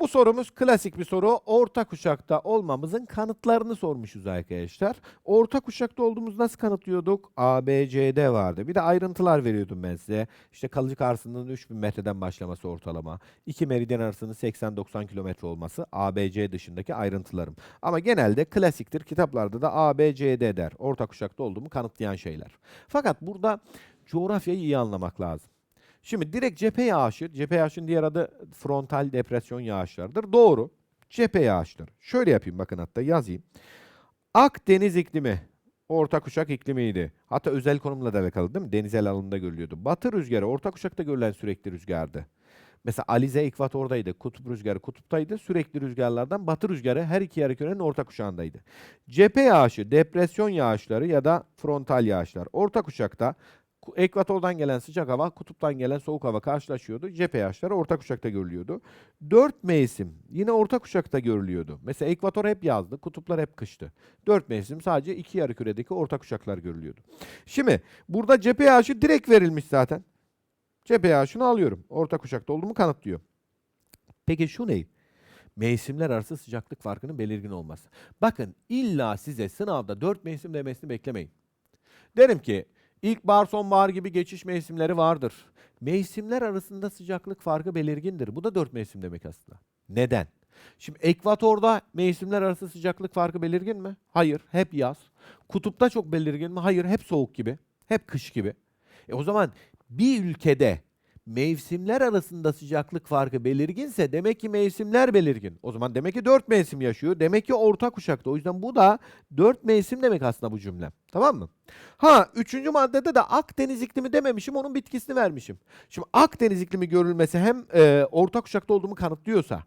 Bu sorumuz klasik bir soru. Orta kuşakta olmamızın kanıtlarını sormuşuz arkadaşlar. Orta kuşakta olduğumuz nasıl kanıtlıyorduk? A, B, C, D vardı. Bir de ayrıntılar veriyordum ben size. İşte kalıcı karşısının 3000 metreden başlaması ortalama. İki meridyen arasının 80-90 kilometre olması A, B, C dışındaki ayrıntılarım. Ama genelde klasiktir. Kitaplarda da A, B, C, D der. Orta kuşakta olduğumu kanıtlayan şeyler. Fakat burada coğrafyayı iyi anlamak lazım. Şimdi direkt cephe yağışı, cephe yağışının diğer adı frontal depresyon yağışlarıdır. Doğru. Cephe yağışları. Şöyle yapayım bakın hatta yazayım. Akdeniz iklimi orta kuşak iklimiydi. Hatta özel konumla da alakalı değil mi? Denizel alanında görülüyordu. Batı rüzgarı orta kuşakta görülen sürekli rüzgardı. Mesela Alize ekvatordaydı. Kutup rüzgarı kutuptaydı. Sürekli rüzgarlardan batı rüzgarı her iki yarı kürenin orta kuşağındaydı. Cephe yağışı, depresyon yağışları ya da frontal yağışlar. Orta kuşakta ku- ekvatordan gelen sıcak hava, kutuptan gelen soğuk hava karşılaşıyordu. Cephe yağışları orta kuşakta görülüyordu. Dört mevsim yine orta kuşakta görülüyordu. Mesela ekvator hep yazdı, kutuplar hep kıştı. Dört mevsim sadece iki yarı küredeki orta kuşaklar görülüyordu. Şimdi burada cephe yağışı direkt verilmiş zaten. Cephe yağışını alıyorum. Orta kuşakta olduğumu kanıtlıyor. Peki şu ne? Mevsimler arası sıcaklık farkının belirgin olması. Bakın illa size sınavda dört mevsim demesini beklemeyin. Derim ki ilkbahar sonbahar gibi geçiş mevsimleri vardır. Mevsimler arasında sıcaklık farkı belirgindir. Bu da dört mevsim demek aslında. Neden? Şimdi ekvatorda mevsimler arası sıcaklık farkı belirgin mi? Hayır, hep yaz. Kutupta çok belirgin mi? Hayır, hep soğuk gibi. Hep kış gibi. E o zaman bir ülkede mevsimler arasında sıcaklık farkı belirginse demek ki mevsimler belirgin. O zaman demek ki dört mevsim yaşıyor. Demek ki orta kuşakta. O yüzden bu da dört mevsim demek aslında bu cümlem. Tamam mı? Ha üçüncü maddede de Akdeniz iklimi dememişim onun bitkisini vermişim. Şimdi Akdeniz iklimi görülmesi hem e, orta kuşakta olduğumu kanıtlıyorsa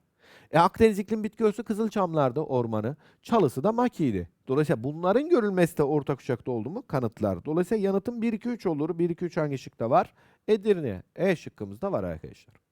e, Akdeniz iklim bitki Kızılçamlar'da ormanı, çalısı da makiydi. Dolayısıyla bunların görülmesi de orta kuşakta olduğumu kanıtlar. Dolayısıyla yanıtım 1-2-3 olur. 1-2-3 hangi şıkta var? Edirne. E şıkkımızda var arkadaşlar.